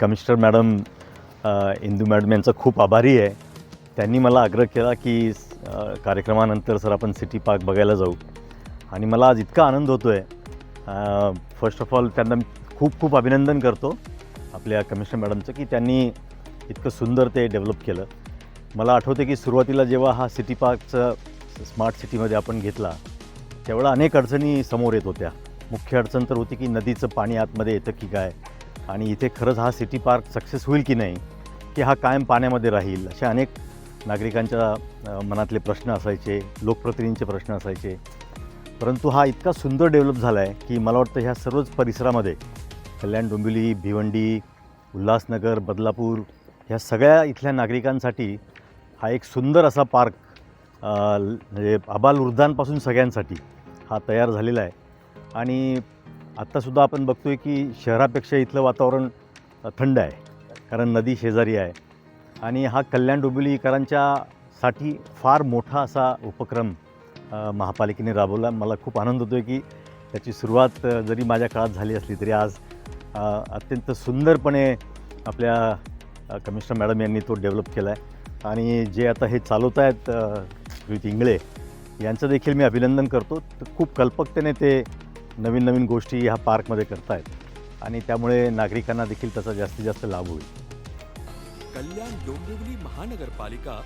Commissioner madam Indu madam यांचा खूप आभारी आहे. त्यांनी मला आग्रह केला की कार्यक्रमानंतर सर आपण सिटी पार्क बघायला जाऊ. आणि मला आज इतका आनंद होतो आहे फर्स्ट ऑफ ऑल त्यांना मी खूप खूप अभिनंदन करतो आपल्या कमिशनर मॅडमचं की त्यांनी इतकं सुंदर ते डेव्हलप केलं. मला आठवते की सुरुवातीला जेव्हा हा सिटी पार्कचं स्मार्ट सिटीमध्ये आपण घेतला तेवढा अनेक अडचणी समोर येत होत्या. मुख्य अडचण तर होती की नदीचं पाणी आतमध्ये येतं की काय? आणि इथे खरंच हा सिटी पार्क सक्सेस होईल की नाही की हा कायम पाण्यामध्ये राहील असे अनेक नागरिकांच्या मनातले प्रश्न असायचे लोकप्रतिनिधींचे प्रश्न असायचे. परंतु हा इतका सुंदर डेव्हलप झाला आहे की मला वाटतं ह्या सर्वच परिसरामध्ये कल्याण डोंबिवली भिवंडी उल्हासनगर बदलापूर ह्या सगळ्या इथल्या नागरिकांसाठी हा एक सुंदर असा पार्क म्हणजे आबालवृद्धांपासून सगळ्यांसाठी हा तयार झालेला आहे. आणि आत्तासुद्धा आपण बघतो आहे की शहरापेक्षा इथलं वातावरण थंड आहे. कारण नदी शेजारी आहे. आणि हा कल्याण डोंबिवलीकरांच्यासाठी फार मोठा असा उपक्रम महापालिकेने राबवला. मला खूप आनंद होतो आहे की त्याची सुरुवात जरी माझ्या काळात झाली असली तरी आज अत्यंत सुंदरपणे आपल्या कमिशनर मॅडम यांनी तो डेव्हलप केला आहे आणि जे आता हे चालवत आहेत अ, इंगळे यांचं देखील मी अभिनंदन करतो. तर खूप कल्पकतेने ते नवीन नवीन गोष्टी ह्या पार्कमध्ये करतायत. आणि त्यामुळे नागरिकांना देखील त्याचा जास्तीत जास्त लाभ होईल. कल्याण डोंबिवली महानगरपालिका